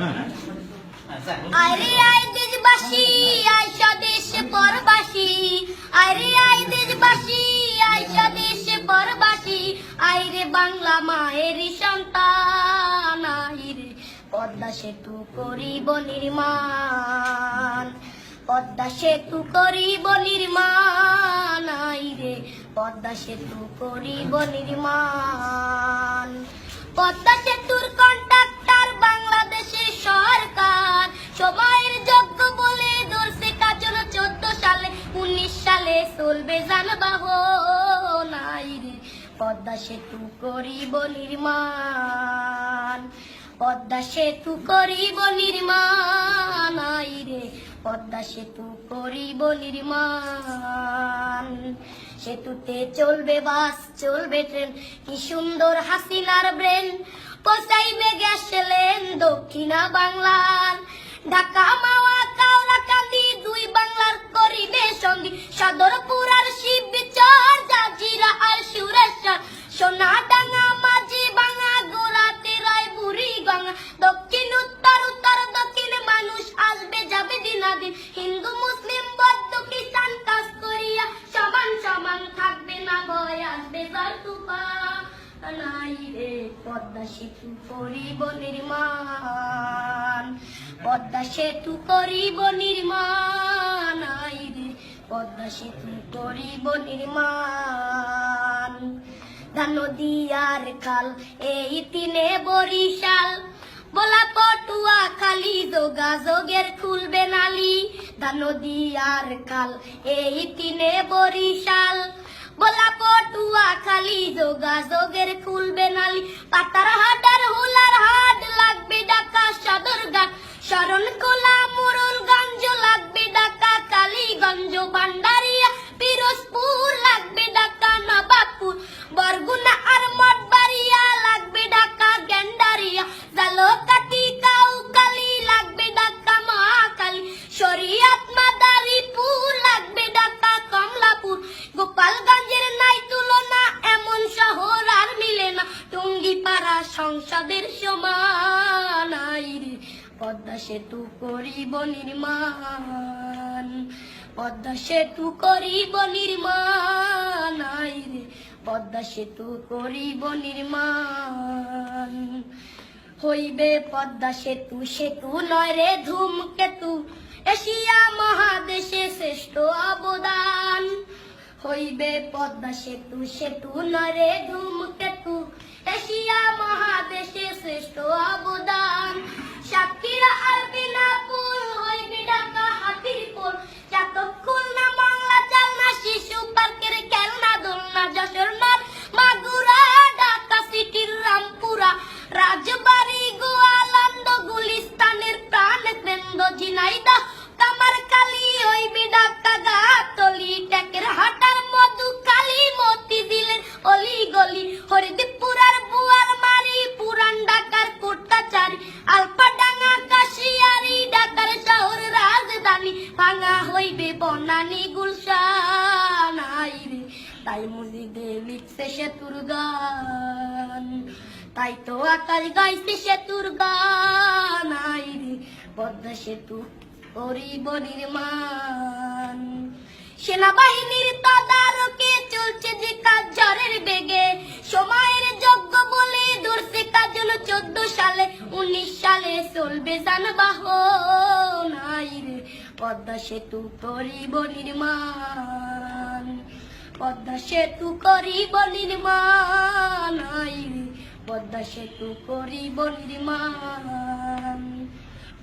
হ্যাঁ। আরে আয় দেশবাসী আয় স্বদেশ পরবাসী। আরে আয় দেশবাসী পরবাসী। আয় বাংলা মায়ের সন্তান, আয় রে পদ্মা সেতু করিব নির্মাণ। পদ্মা সেতু করিব নির্মাণ, আয় রে পদ্মা সেতু করিব নির্মাণ। পদ্মা সেতুর নাই রে পদ্মা সেতু করিব নির্মাণ পদ্মা সেতু করিব নির্মাণ আই রে পদ্মা সেতু করিব নির্মাণ সেতুতে চলবে বাস, চলবে ট্রেন, কি সুন্দর হাসিনার ব্রেন পৌঁছাইবে গ্যাস লেন দক্ষিণা বাংলার। ঢাকা, মাওয়া কাওলা কান্দি দুই বাংলার করিবে সঙ্গী সদরপুর দক্ষিণ, উত্তর উত্তর, দক্ষিণ, মানুষ আসবে, যাবে দিনাদিন হিন্দু, মুসলিম, বৌদ্ধ, খ্রিস্টান, কাজ করিয়া সমান সমান থাকবে না ভয়, আসবে পদ্মা সেতু করিব নির্মাণ, পদ্মা সেতু করিব নির্মাণ পদ্মা সেতু করিব নির্মাণ। নদীয়ার খাল, এই তিনে বরিশাল। বলা পটুয়া খালি যোগাযোগের খুলবে নালি। আর কাল এই তিনে বরিশাল। বলা পটুয়া খালি যোগাযোগের খুলবে নালি। পাতার হাটার হুলার হাট লাগবে ঢাকা সদর ঘাট শরণ কোলা সংসদের সমান আই পদ্মা সেতু করিব নির্মাণ। পদ্মা সেতু করিব নির্মাণ আই রে। পদ্মা সেতু করিব নির্মাণ। হইবে পদ্মা সেতু সেতু নয় রে ধূমকেতু। এশিয়া মহাদেশে শ্রেষ্ঠ অবদান। হইবে পদ্মা সেতু সেতু নয় রে ধূমকেতু। এশিয়া মহাদেশে শ্রেষ্ঠ অবদান। সাতক্ষীরা আর তাই গান। তাই তো আকাশ গাইছে সেতুর গান পদ্মা সেতু করিব নির্মাণ। সেনাবাহিনীর তদারকে যানবাহন আইরে পদ্মা সেতু করিব নির্মাণ। পদ্মা সেতু করিব নির্মাণ, আইরে পদ্মা সেতু করিব নির্মাণ।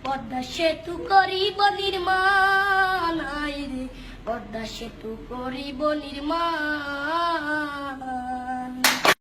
পদ্মা সেতু করিব নির্মাণ, আইরে পদ্মা সেতু করিব নির্মাণ।